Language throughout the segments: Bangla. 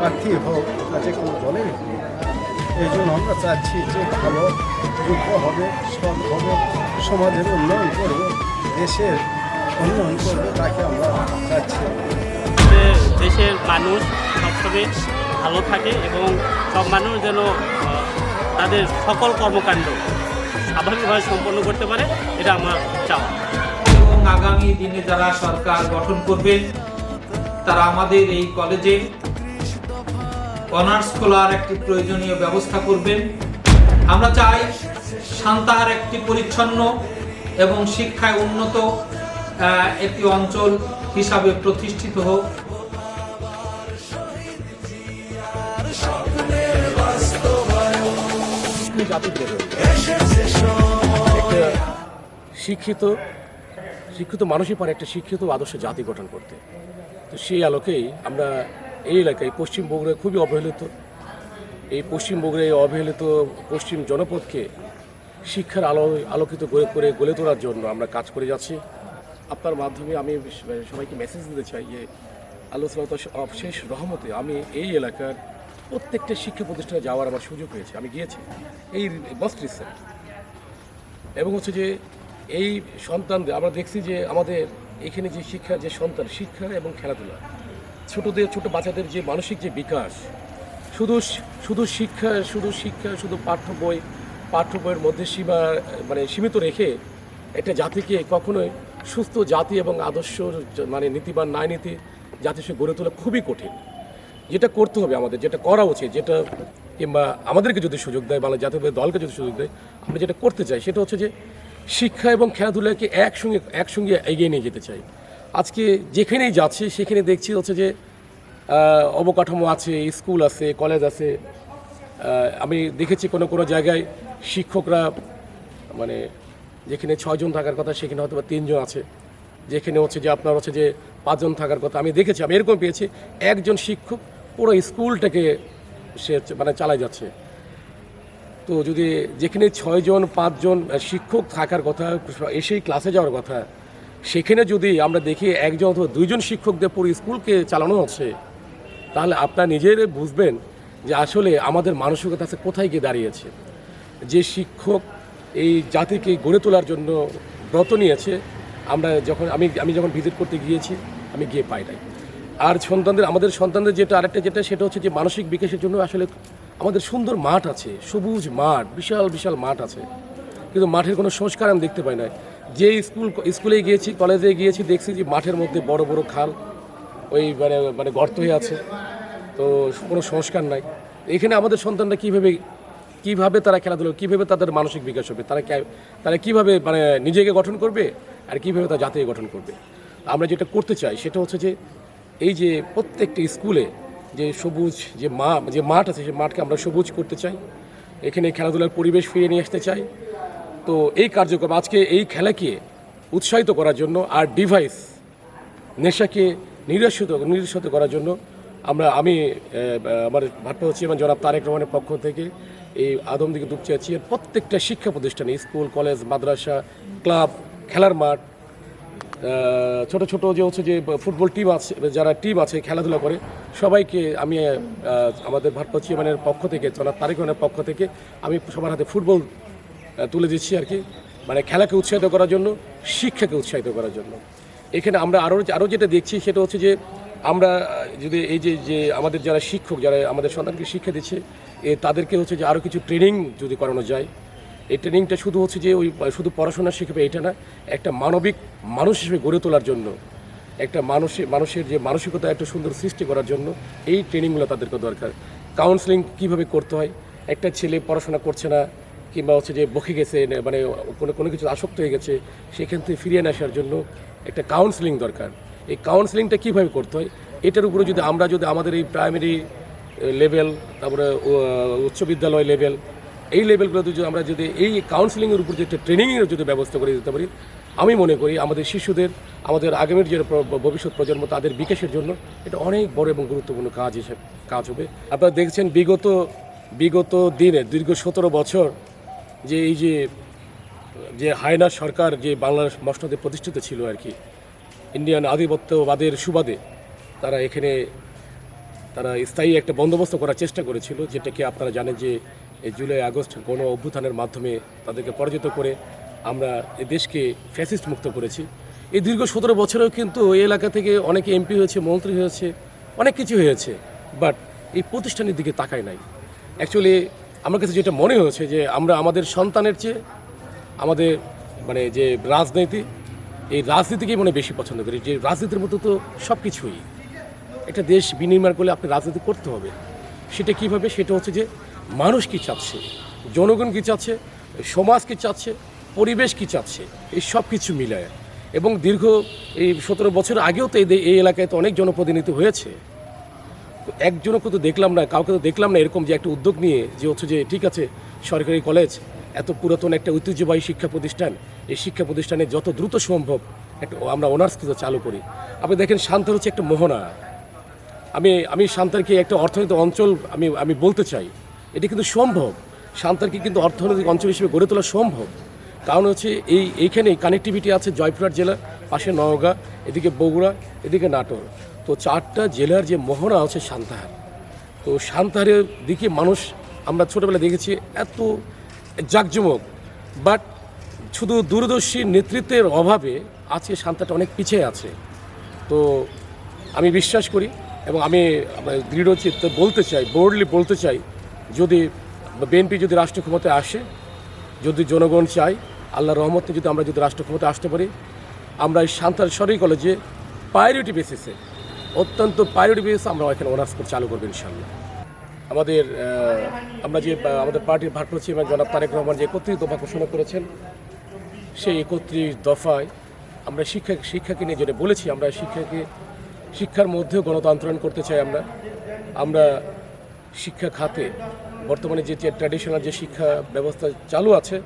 প্রার্থী হোক বা যে কোনো দলের এই জন্য আমরা চাচ্ছি যে ভালো যোগ্য হবে সৎ হবে সমাজের উন্নয়ন করবে দেশের উন্নয়ন করবে তাকে আমরা চাচ্ছি। যে দেশের মানুষ সবসময় ভালো থাকে এবং সব মানুষ যেন তাদের সকল কর্মকাণ্ড স্বাভাবিকভাবে সম্পন্ন করতে পারে এটা আমার চাওয়া। এবং আগামী দিনে যারা সরকার গঠন করবেন তারা আমাদের এই কলেজে অনার্স খোলার একটি প্রয়োজনীয় ব্যবস্থা করবেন। আমরা চাই সান্তাহার একটি পরিচ্ছন্ন এবং শিক্ষায় উন্নত একটি অঞ্চল হিসাবে প্রতিষ্ঠিত হোক। শিক্ষিত শিক্ষিত মানুষই পারে একটা শিক্ষিত আদর্শ জাতি গঠন করতে। তো সেই আলোকেই আমরা এই এলাকায় পশ্চিম বগুড়ায় খুবই অবহেলিত। এই পশ্চিম বগুড়ায় এই অবহেলিত পশ্চিম জনপদকে শিক্ষার আলো, আলোকিত করে করে গড়ে তোলার জন্য আমরা কাজ করে যাচ্ছি। আপনার মাধ্যমে আমি সবাইকে মেসেজ দিতে চাই যে, আল্লাহ অবশেষ রহমতে আমি এই এলাকার প্রত্যেকটা শিক্ষা প্রতিষ্ঠানে যাওয়ার আমার সুযোগ হয়েছে আমি গিয়েছি এই মোস্ট রিসেন্ট এবং হচ্ছে যে, এই সন্তানদের আমরা দেখছি যে আমাদের এখানে যে শিক্ষা, যে সন্তান শিক্ষা এবং খেলাধুলা ছোটদের, ছোট বাচ্চাদের যে মানসিক যে বিকাশ, শুধু শুধু শিক্ষা শুধু শিক্ষা, শুধু পাঠ্য বই, পাঠ্য বইয়ের মধ্যে সীমা মানে সীমিত রেখে একটা জাতিকে কখনোই সুস্থ জাতি এবং আদর্শ মানে নীতিবান ন্যায় নীতি জাতি সে গড়ে তোলা খুবই কঠিন। যেটা করতে হবে আমাদের, যেটা করা উচিত, যেটা কিংবা আমাদেরকে যদি সুযোগ দেয় বাংলা জাতীয় দলকে যদি সুযোগ দেয়, আমরা যেটা করতে চাই সেটা হচ্ছে যে শিক্ষা এবং খেলাধুলাকে একসঙ্গে একসঙ্গে এগিয়ে নিয়ে যেতে চাই। আজকে যেখানেই যাচ্ছি, সেখানে দেখছি হচ্ছে যে অবকাঠামো আছে, স্কুল আছে, কলেজ আছে। আমি দেখেছি কোনো কোনো জায়গায় শিক্ষকরা মানে যেখানে ছয়জন থাকার কথা, সেখানে হয়তো বা তিনজন আছে। যেখানে হচ্ছে যে আপনার হচ্ছে যে পাঁচজন থাকার কথা আমি দেখেছি, আমি এরকম পেয়েছি, একজন শিক্ষক পুরো স্কুলটাকে সে মানে চালায় যাচ্ছে। তো যদি যেখানে ছয়জন, পাঁচজন শিক্ষক থাকার কথা, এসেই ক্লাসে যাওয়ার কথা সেখানে যদি আমরা দেখি একজন অথবা দুইজন শিক্ষকদের পুরো স্কুলকে চালানো হচ্ছে, তাহলে আপনারা নিজের বুঝবেন যে আসলে আমাদের মানসিকতা আছে কোথায় গিয়ে দাঁড়িয়েছে। যে শিক্ষক এই জাতিকে গড়ে তোলার জন্য ব্রত নিয়েছে, আমরা যখন, আমি আমি যখন ভিজিট করতে গিয়েছি, আমি গিয়ে পাই নাই। আর সন্তানদের, আমাদের সন্তানদের যেটা আরেকটা যেটা, সেটা হচ্ছে যে মানসিক বিকাশের জন্য আসলে আমাদের সুন্দর মাঠ আছে, সবুজ মাঠ, বিশাল বিশাল মাঠ আছে। কিন্তু মাঠের কোনো সংস্কার আমি দেখতে পাই না যে স্কুল, স্কুলে গিয়েছি, কলেজে গিয়েছি, দেখছি যে মাঠের মধ্যে বড় বড় খাল, ওই মানে মানে গর্ত হয়ে আছে। তো কোনো সংস্কার নাই। এখানে আমাদের সন্তানরা কীভাবে কীভাবে তারা খেলাধুলো, কীভাবে তাদের মানসিক বিকাশ হবে, তারা তারা কীভাবে মানে নিজেকে গঠন করবে আর কীভাবে তার জাতিকে গঠন করবে? আমরা যেটা করতে চাই সেটা হচ্ছে যে, এই যে প্রত্যেকটি স্কুলে যে সবুজ, যে মা, যে মাঠ আছে সেই মাঠকে আমরা সবুজ করতে চাই। এখানে খেলাধুলার পরিবেশ ফিরিয়ে নিয়ে আসতে চাই। তো এই কার্যক্রম আজকে এই খেলাকে উৎসাহিত করার জন্য আর ডিভাইস নেশাকে নিরসিত নিরসিত করার জন্য আমরা, আমি আমার ভারপ্রাপ্ত চেয়ারম্যান জনাব তারেক রহমানের পক্ষ থেকে এই আদমদিকে দুপচাচ্ছি প্রত্যেকটা শিক্ষা প্রতিষ্ঠানে, স্কুল, কলেজ, মাদ্রাসা, ক্লাব, খেলার মাঠ ছোট ছোট যে হচ্ছে যে ফুটবল টিম আছে, যারা টিম আছে, খেলাধুলা করে, সবাইকে আমি আমাদের ভারপ্রাপ্ত চেয়ারম্যানের পক্ষ থেকে, জনাব তারেক রহমানের পক্ষ থেকে আমি সবার হাতে ফুটবল তুলে দিচ্ছি আর কি। মানে খেলাকে উৎসাহিত করার জন্য, শিক্ষাকে উৎসাহিত করার জন্য। এখানে আমরা আরও আরও যেটা দেখছি সেটা হচ্ছে যে, আমরা যদি এই যে যে আমাদের যারা শিক্ষক, যারা আমাদের সন্তানকে শিক্ষা দিচ্ছে, এ তাদেরকে হচ্ছে যে আরও কিছু ট্রেনিং যদি করানো যায়। এই ট্রেনিংটা শুধু হচ্ছে যে ওই, শুধু পড়াশোনা শিখবে এটা না, একটা মানবিক মানুষ হিসেবে গড়ে তোলার জন্য, একটা মানুষের মানুষের যে মানসিকতা একটা সুন্দর সৃষ্টি করার জন্য এই ট্রেনিংগুলো তাদেরকে দরকার। কাউন্সিলিং কীভাবে করতে হয়? একটা ছেলে পড়াশোনা করছে না কিংবা হচ্ছে যে বকে গেছে মানে কোনো কোনো কিছু আসক্ত হয়ে গেছে, সেখান থেকে ফিরিয়ে আসার জন্য একটা কাউন্সিলিং দরকার। এই কাউন্সিলিংটা কীভাবে করতে হয়? এটার উপরে যদি আমরা যদি আমাদের এই প্রাইমারি লেভেল তারপরে উচ্চ বিদ্যালয় লেভেল এই লেভেলগুলোতে যদি আমরা যদি এই কাউন্সিলিংয়ের উপর যে একটা ট্রেনিংয়ের যদি ব্যবস্থা করে দিতে পারি, আমি মনে করি আমাদের শিশুদের, আমাদের আগামীর যে ভবিষ্যৎ প্রজন্ম, তাদের বিকাশের জন্য এটা অনেক বড় এবং গুরুত্বপূর্ণ কাজ হিসেবে, কাজ হবে। আপনারা দেখছেন বিগত বিগত দিনে দীর্ঘ সতেরো বছর যে এই যে যে হায়না সরকার যে বাংলার মসনদে প্রতিষ্ঠিত ছিল আর কি, ইন্ডিয়ান আধিপত্যবাদের সুবাদে তারা এখানে, তারা স্থায়ী একটা বন্দোবস্ত করার চেষ্টা করেছিল, যেটাকে আপনারা জানেন যে এই জুলাই আগস্ট গণ অভ্যুত্থানের মাধ্যমে তাদেরকে পরাজিত করে আমরা এই দেশকে ফ্যাসিস্ট মুক্ত করেছি। এই দীর্ঘ সতেরো বছরেও কিন্তু এই এলাকা থেকে অনেকে এমপি হয়েছে, মন্ত্রী হয়েছে, অনেক কিছু হয়েছে, বাট এই প্রতিষ্ঠানের দিকে তাকায় নাই। অ্যাকচুয়ালি আমার কাছে যেটা মনে হয়েছে যে আমরা আমাদের সন্তানের চেয়ে আমাদের মানে যে রাজনীতি, এই রাজনীতিকেই মনে বেশি পছন্দ করি। যে রাজনীতির মতো তো সব কিছুই একটা দেশ বিনির্মাণ করলে আপনি রাজনীতি করতে হবে। সেটা কীভাবে? সেটা হচ্ছে যে মানুষ কী চাচ্ছে? জনগণ কী চাচ্ছে? সমাজ কী চাচ্ছে? পরিবেশ কী চাচ্ছে? এই সব কিছু মিলায়। এবং দীর্ঘ এই সতেরো বছর আগেও তো এই এলাকায় তো অনেক জনপ্রতিনিধি হয়েছে। তো একজনকে তো দেখলাম না, কাউকে তো দেখলাম না এরকম যে একটা উদ্যোগ নিয়ে যে হচ্ছে যে ঠিক আছে, সরকারি কলেজ এত পুরাতন একটা ঐতিহ্যবাহী শিক্ষা প্রতিষ্ঠান, এই শিক্ষা প্রতিষ্ঠানে যত দ্রুত সম্ভব একটা আমরা অনার্স কিন্তু চালু করি। আপনি দেখেন শান্তর হচ্ছে একটা মোহনা। আমি আমি শান্তারকে একটা অর্থনৈতিক অঞ্চল আমি আমি বলতে চাই, এটি কিন্তু সম্ভব। শান্তারকে কিন্তু অর্থনৈতিক অঞ্চল হিসেবে গড়ে তোলা সম্ভব। কারণ হচ্ছে এই এইখানে কানেক্টিভিটি আছে জয়পুরহাট জেলা পাশে নওগাঁ, এদিকে বগুড়া, এদিকে নাটোর। তো চারটা জেলার যে মোহনা আছে সান্তাহার। তো সান্তাহারের দিকে মানুষ, আমরা ছোটোবেলা দেখেছি, এত জাঁকজমক। বাট শুধু দূরদর্শী নেতৃত্বের অভাবে আজকে সান্তাটা অনেক পিছিয়ে আছে। তো আমি বিশ্বাস করি এবং আমি আমার দৃঢ় চিত্তে বলতে চাই বোর্ডলি বলতে চাই, যদি বিএনপি যদি রাষ্ট্র ক্ষমতায় আসে, যদি জনগণ চাই আল্লাহ রহমতে যদি আমরা যদি রাষ্ট্র ক্ষমতায় আসতে পারি, আমরা এই সান্তার সরকারি কলেজে প্রায়োরিটি বেসিসে অত্যন্ত প্রায়োরিটি বেসিসে আমরা এখানে অনার্স করে চালু করব ইনশাল্লাহ আমাদের আমরা যে আমাদের পার্টির ভারপ্রাপ্ত চেয়ারম্যান জনাব তারেক রহমান যে একত্রিশ দফা ঘোষণা করেছেন, সেই একত্রিশ দফায় আমরা শিক্ষা, শিক্ষাকে নিয়ে যেটা বলেছি, আমরা শিক্ষাকে, শিক্ষার মধ্যেও গণতান্ত্রণ করতে চাই আমরা। আমরা শিক্ষা খাতে, বর্তমানে যে ট্র্যাডিশনাল যে শিক্ষা ব্যবস্থা চালু আছে,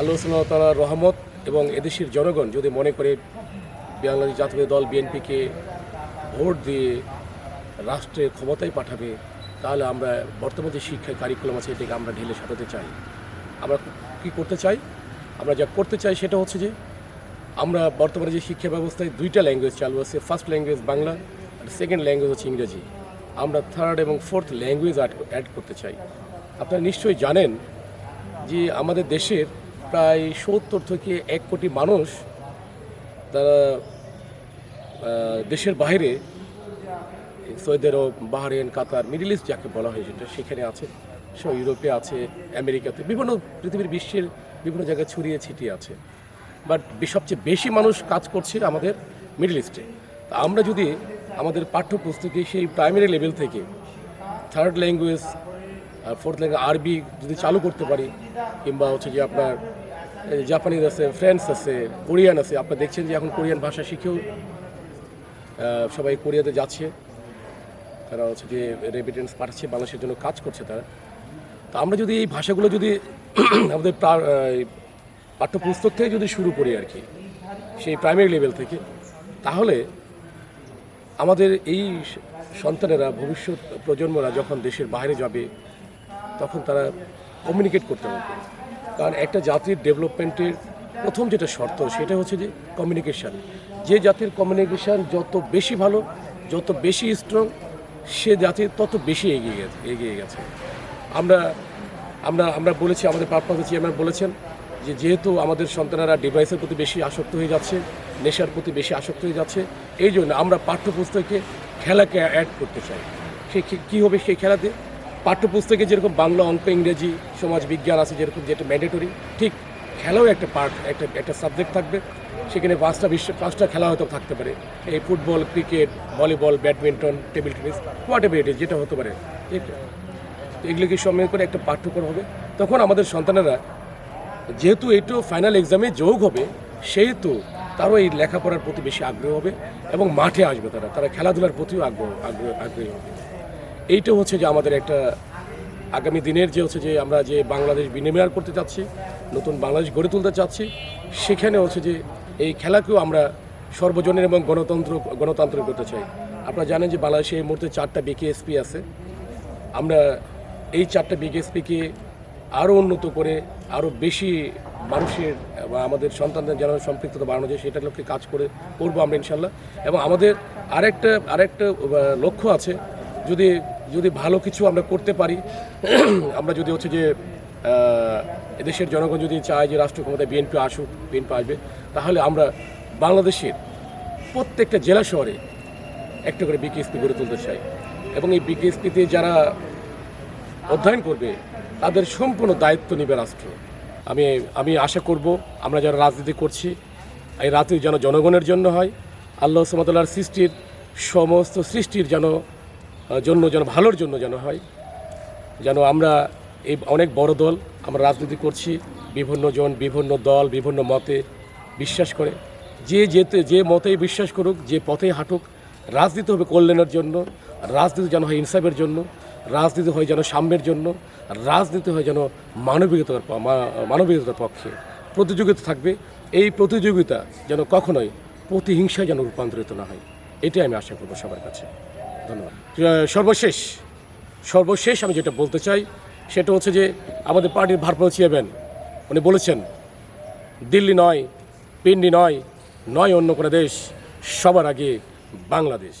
আল্লাহ তালা রহমত এবং এদেশের জনগণ যদি মনে করে বাংলাদেশ জাতীয় দল, বিএনপিকে ভোট দিয়ে রাষ্ট্রে ক্ষমতায় পাঠাবে, তাহলে আমরা বর্তমানে যে শিক্ষা কারিকুলাম আছে, এটাকে আমরা ঢেলে সাজাতে চাই। আমরা কি করতে চাই? আমরা যা করতে চাই সেটা হচ্ছে যে, আমরা বর্তমানে যে শিক্ষা ব্যবস্থায় দুইটা ল্যাঙ্গুয়েজ চালু আছে ফার্স্ট ল্যাঙ্গুয়েজ বাংলা আর সেকেন্ড ল্যাঙ্গুয়েজ হচ্ছে ইংরেজি। আমরা থার্ড এবং ফোর্থ ল্যাঙ্গুয়েজ অ্যাড করতে চাই। আপনারা নিশ্চয়ই জানেন যে আমাদের দেশের প্রায় সত্তর থেকে এক কোটি মানুষ, তারা দেশের বাইরে Saudi Arab Bahrain Qatar, Middle East যাকে বলা হয় সেটা সেখানে আছে সব ইউরোপে আছে, আমেরিকাতে, বিভিন্ন পৃথিবীর বিশ্বের বিভিন্ন জায়গায় ছড়িয়ে ছিটিয়ে আছে। বাট সবচেয়ে বেশি মানুষ কাজ করছে আমাদের মিডল ইস্টে। তা আমরা যদি আমাদের পাঠ্যপুস্তকে সেই প্রাইমারি লেভেল থেকে থার্ড ল্যাঙ্গুয়েজ ফোর্থ ল্যাঙ্গুয়েজ আরবি যদি চালু করতে পারি, কিংবা হচ্ছে যে আপনার জাপানিজ আছে ফ্রেঞ্চ আছে কোরিয়ান আছে, আপনারা দেখছেন যে এখন কোরিয়ান ভাষা শিখেও সবাই কোরিয়াতে যাচ্ছে। তারা হচ্ছে যে রেমিটেন্স পাঠাচ্ছে, বাংলাদেশের জন্য কাজ করছে তারা। তো আমরা যদি এই ভাষাগুলো যদি আমাদের পাঠ্যপুস্তক থেকে যদি শুরু করি আর কি, সেই প্রাইমারি লেভেল থেকে, তাহলে আমাদের এই সন্তানেরা, ভবিষ্যৎ প্রজন্মরা যখন দেশের বাইরে যাবে, তখন তারা কমিউনিকেট করতে পারবে। কারণ একটা জাতির ডেভেলপমেন্টের প্রথম যেটা শর্ত, সেটা হচ্ছে যে কমিউনিকেশান যে জাতির কমিউনিকেশান যত বেশি ভালো, যত বেশি স্ট্রং সে জাতি তত বেশি এগিয়ে গেছে এগিয়ে গেছে। আমরা আমরা আমরা বলেছি, আমাদের পারপাস চেয়ারম্যান বলেছেন যে যেহেতু আমাদের সন্তানেরা ডিভাইসের প্রতি বেশি আসক্ত হয়ে যাচ্ছে, নেশার প্রতি বেশি আসক্ত হয়ে যাচ্ছে, এই জন্য আমরা পাঠ্যপুস্তকে খেলাকে অ্যাড করতে চাই। সে কি- হবে সেই খেলাতে? পাঠ্যপুস্তকে যেরকম বাংলা অঙ্ক ইংরেজি সমাজ বিজ্ঞান আছে যেরকম, যেটা ম্যান্ডেটরি ঠিক খেলাও একটা পার্ট একটা একটা সাবজেক্ট থাকবে। সেখানে পাঁচটা বিশ্ব, পাঁচটা খেলা হয়তো থাকতে পারে। এই football cricket volleyball badminton table tennis whatever যেটা হতে পারে। এটা এগুলোকে সম্মিলিত করে একটা পাঠ্যক্রম হবে? তখন আমাদের সন্তানেরা, যেহেতু এটাও ফাইনাল এক্সামে যোগ হবে, সেহেতু তারও এই লেখাপড়ার প্রতি বেশি আগ্রহ হবে এবং মাঠে আসবে তারা। তারা খেলাধুলার প্রতিও আগ্রহ আগ্রহ, আগ্রহী হবে। এইটা হচ্ছে যে আমাদের একটা আগামী দিনের যে হচ্ছে যে আমরা যে বাংলাদেশ বিনিময় করতে চাচ্ছি, নতুন বাংলাদেশ গড়ে তুলতে চাচ্ছি, সেখানে হচ্ছে যে এই খেলাকেও আমরা সর্বজনের এবং গণতন্ত্র, গণতান্ত্রিক করতে চাই। আপনারা জানেন যে বাংলাদেশে এই মুহূর্তে চারটা বিকেএসপি আছে। আমরা এই চারটা বিকেএসপিকে আরও উন্নত করে, আরও বেশি মানুষের বা আমাদের সন্তানদের যেন সম্পৃক্ততা বাড়ানো যায়, সেটার লক্ষ্যে কাজ করে করব আমরা ইনশাল্লাহ। এবং আমাদের আরেকটা আরেকটা লক্ষ্য আছে, যদি যদি ভালো কিছু আমরা করতে পারি, আমরা যদি হচ্ছে যে এদেশের জনগণ যদি চায় যে রাষ্ট্র ক্ষমতায় বিএনপি আসুক, বিএনপি আসবে, তাহলে আমরা বাংলাদেশের প্রত্যেকটা জেলা শহরে একটা করে বিকেএসপি গড়ে তুলতে চাই। এবং এই বিকেএসপিতে যারা অধ্যয়ন করবে, তাদের সম্পূর্ণ দায়িত্ব নেবে রাষ্ট্র। আমি আমি আশা করব, আমরা যারা রাজনীতি করছি, এই রাজনীতি যেন জনগণের জন্য হয়, আল্লাহ সুমতাল্লাহর সৃষ্টির সমস্ত সৃষ্টির যেন জন্য যেন, ভালোর জন্য যেন হয়। যেন আমরা এই অনেক বড় দল আমরা রাজনীতি করছি, বিভিন্ন জন, বিভিন্ন দল, বিভিন্ন মতে বিশ্বাস করে। যে যেতে, যে মতেই বিশ্বাস করুক, যে পথে হাঁটুক, রাজনীতি হবে কল্যাণের জন্য, রাজনীতি যেন হয় ইনসাফের জন্য, রাজনীতি হয় যেন সাম্যের জন্য, রাজনীতি হয় যেন মানবিকতার মানবিকতার পক্ষে। প্রতিযোগিতা থাকবে। এই প্রতিযোগিতা যেন কখনোই প্রতিহিংসায় যেন রূপান্তরিত না হয়। এটাই আমি আশা করব সবার কাছে। সর্বশেষ সর্বশেষ আমি যেটা বলতে চাই, সেটা হচ্ছে যে আমাদের পার্টির ভারপ্রাপ্ত চেয়ারম্যান, উনি বলেছেন, দিল্লি নয়, পিন্ডি নয় নয় অন্য কোনো দেশ, সবার আগে বাংলাদেশ।